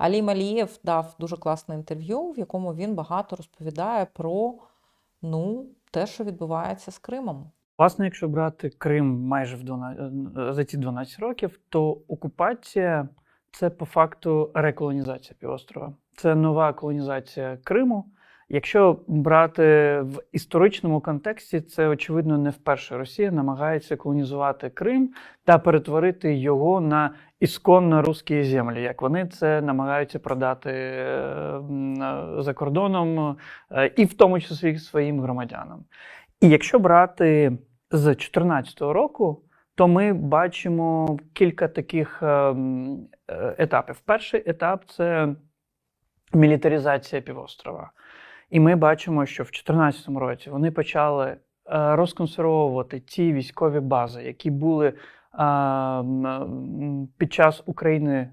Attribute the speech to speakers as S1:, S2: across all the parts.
S1: Алі Малієв дав дуже класне інтерв'ю, в якому він багато розповідає про ну, те, що відбувається з Кримом.
S2: Власне, якщо брати Крим майже в 12, за ці 12 років, то окупація це по факту реколонізація півострова. Це нова колонізація Криму. Якщо брати в історичному контексті, це очевидно не вперше Росія намагається колонізувати Крим та перетворити його на ісконно русські землі, як вони це намагаються продати е, за кордоном, е, і в тому числі своїм громадянам. І якщо брати з 2014 року, то ми бачимо кілька таких е, етапів. Перший етап це мілітаризація півострова. І ми бачимо, що в 2014 році вони почали е, розконсервовувати ті військові бази, які були е, м, під час України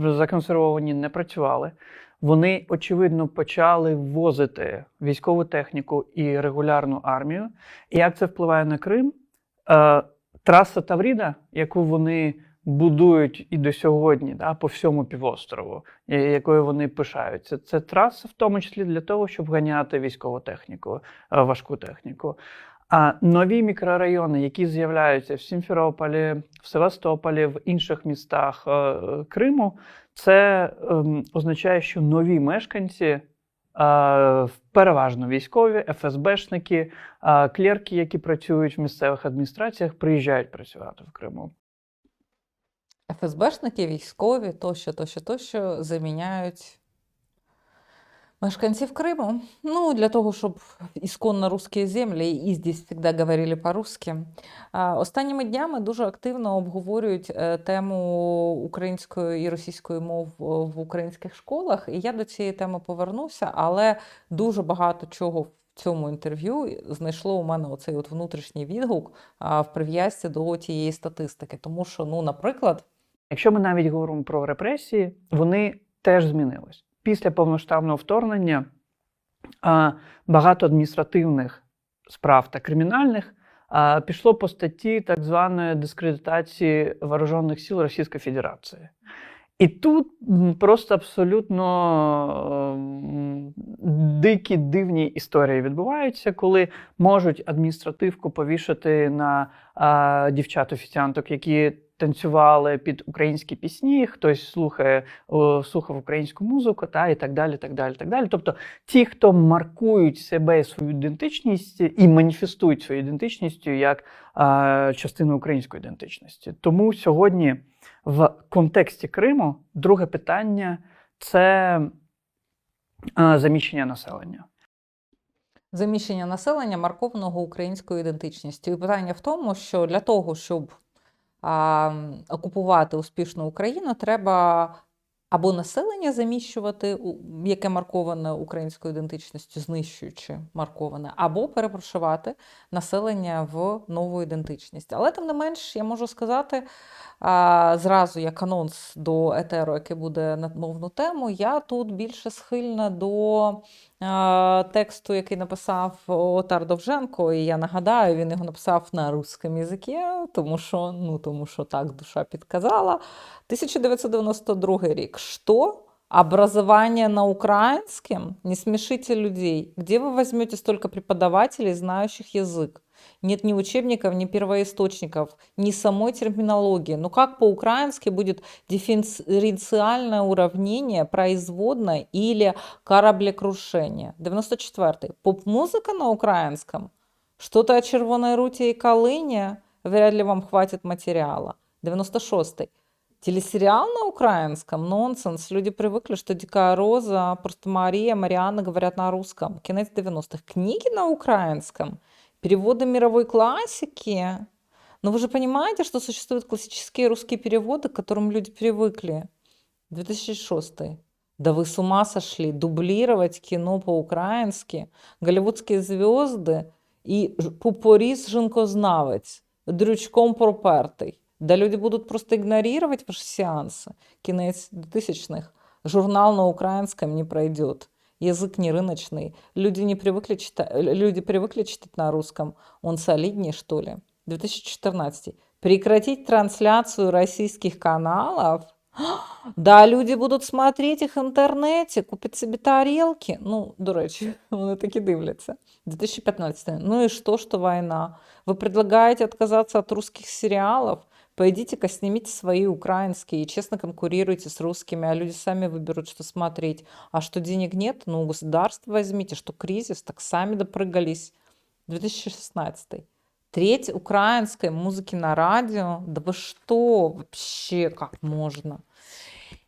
S2: законсервовані, не працювали. Вони, очевидно, почали ввозити військову техніку і регулярну армію. І як це впливає на Крим? Е, траса Тавріда, яку вони будують і до сьогодні, да, по всьому півострову, якою вони пишаються, це траса в тому числі для того, щоб ганяти військову техніку, е, важку техніку. А нові мікрорайони, які з'являються в Сімферополі, в Севастополі, в інших містах е, Криму, це ем, означає, що нові мешканці, е, переважно військові, ФСБшники, клерки, які працюють в місцевих адміністраціях, приїжджають працювати в Криму.
S1: ФСБшники, військові, тощо, тощо, тощо заміняють мешканців Криму. Ну, для того, щоб ісконно русські землі, і здесь завжди говорили по-русски. Останніми днями дуже активно обговорюють е, тему української і російської мов е, в українських школах. І я до цієї теми повернуся, але дуже багато чого цьому інтерв'ю знайшло у мене оцей от внутрішній відгук в прив'язці до тієї статистики. Тому що, ну, наприклад,
S2: Якщо ми навіть говоримо про репресії, вони теж змінились. Після повноштабного вторгнення багато адміністративних справ та кримінальних пішло по статті так званої дискредитації вооружених сил Російської Федерації. І тут просто абсолютно дикі дивні історії відбуваються, коли можуть адміністративку повішати на дівчат-офіціанток, які танцювали під українські пісні, хтось слухає, слухав українську музику, та і так далі. так далі, так далі. Тобто ті, хто маркують себе свою ідентичність і маніфестують свою ідентичністю як а, частину української ідентичності. Тому сьогодні в контексті Криму друге питання це а, заміщення населення.
S1: заміщення населення маркованого українською ідентичністю. І питання в тому, що для того, щоб окупувати успішну Україну, треба або населення заміщувати, яке марковане українською ідентичністю, знищуючи марковане, або перепрошувати населення в нову ідентичність. Але тим не менш, я можу сказати а, зразу як анонс до етеру, який буде на мовну тему, я тут більше схильна до а, тексту, який написав Отар Довженко, і я нагадаю, він його написав на русском язикі, тому що, ну, тому що так душа підказала. 1992 рік. Что? Образование на украинском? Не смешите людей. Где вы возьмете столько преподавателей, знающих язык? Нет ни учебников, ни первоисточников, ни самой терминологии. Ну как по-украински будет дифференциальное уравнение, производное или кораблекрушение? 94. Поп-музыка на украинском? Что-то о червоной руте и Калине? Вряд ли вам хватит материала. 96. Телесериал на украинском? Нонсенс. Люди привыкли, что Дикая Роза, просто Мария, Марианна говорят на русском. Конец 90-х. Книги на украинском? Переводы мировой классики? Но вы же понимаете, что существуют классические русские переводы, к которым люди привыкли. 2006. Да вы с ума сошли. Дублировать кино по-украински. Голливудские звезды и пупоріс жінкознавець, дрючком пропертий. Да люди будут просто игнорировать ваши сеансы. Кінець 2000-х. Журнал на украинском не пройдет. Язык не рыночный. Люди не привыкли читать, люди привыкли читать на русском. Он солиднее, что ли? 2014. Прекратить трансляцию российских каналов Да, люди будуть смотреть їх в інтернеті, купять собі тарілки. Ну, до речі, вони такі дивляться. 2015. Ну и что, что война? Вы предлагаете отказаться от русских сериалов? Пойдите-ка снимите свои украинские и честно конкурируйте с русскими, а люди сами выберут, что смотреть. А что денег нет, ну, у государства возьмите, что кризис, так сами допрыгались. 2016. Треть украинской музыки на радіо. Да ви що? Вообще, как можна?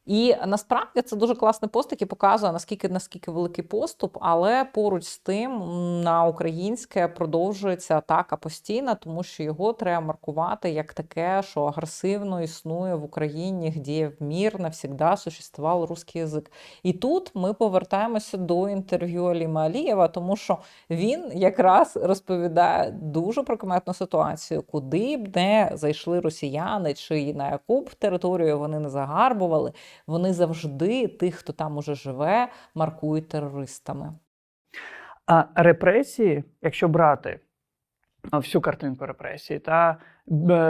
S1: І насправді це дуже класний пост, який показує, наскільки наскільки великий поступ, але поруч з тим на українське продовжується атака постійна, тому що його треба маркувати як таке, що агресивно існує в Україні, де мір навсегда существував русський язик. І тут ми повертаємося до інтерв'ю Аліма Алієва, тому що він якраз розповідає дуже прикметну ситуацію, куди б не зайшли росіяни, чи на яку б територію вони не загарбували, вони завжди тих, хто там уже живе, маркують терористами.
S2: А репресії, якщо брати всю картинку репресій, та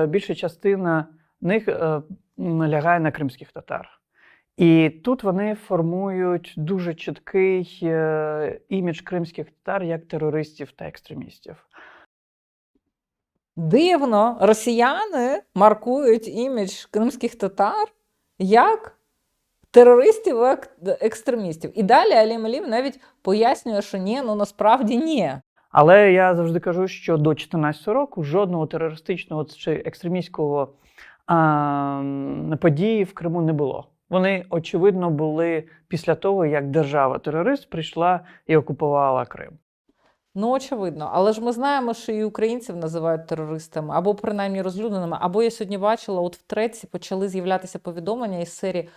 S2: більша частина них е, лягає на кримських татар. І тут вони формують дуже чіткий е, імідж кримських татар як терористів та екстремістів.
S1: Дивно, росіяни маркують імідж кримських татар як терористів ек- екстремістів. І далі Алім Алів навіть пояснює, що ні, ну насправді ні.
S2: Але я завжди кажу, що до 2014 року жодного терористичного чи екстремістського а, події в Криму не було. Вони, очевидно, були після того, як держава-терорист прийшла і окупувала Крим.
S1: Ну, очевидно, але ж ми знаємо, що і українців називають терористами, або принаймні розлюдненими. Або я сьогодні бачила, от в треці почали з'являтися повідомлення із серії.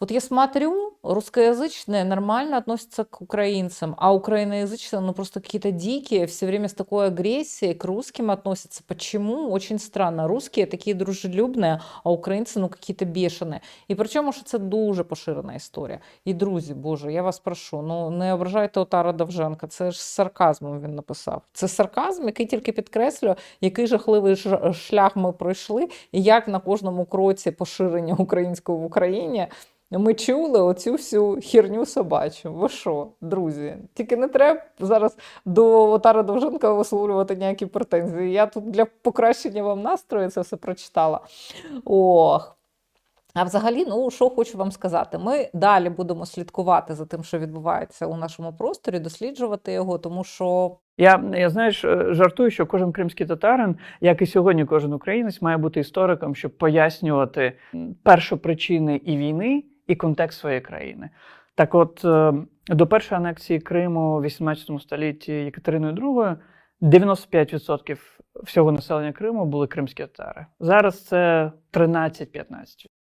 S1: Вот я смотрю, русскоязычные нормально относятся к украинцам, а украиноязычные, ну, просто какие-то дикие, все время с такой агрессией к русским относятся. Почему? Очень странно. Русские такие дружелюбные, а українці, ну, какие-то бешеные. І причому, що це дуже поширена історія. І, друзі, Боже, я вас прошу, ну, не ображайте Отара Довженка, це ж з сарказмом він написав. Це сарказм, який тільки підкреслює, який жахливий ж- шлях ми пройшли, і як на кожному кроці поширення українського в Україні ми чули оцю всю херню собачу. Ви що, друзі? Тільки не треба зараз до Отара Довженка висловлювати ніякі претензії. Я тут для покращення вам настрою це все прочитала. Ох. А взагалі, ну що хочу вам сказати, ми далі будемо слідкувати за тим, що відбувається у нашому просторі, досліджувати його, тому що
S2: Я, я знаєш, е, жартую, що кожен кримський татарин, як і сьогодні кожен українець, має бути істориком, щоб пояснювати першопричини і війни, і контекст своєї країни. Так от, е, до першої анексії Криму в 18 столітті Єкатериною II 95% всього населення Криму були кримські татари. Зараз це 13-15%.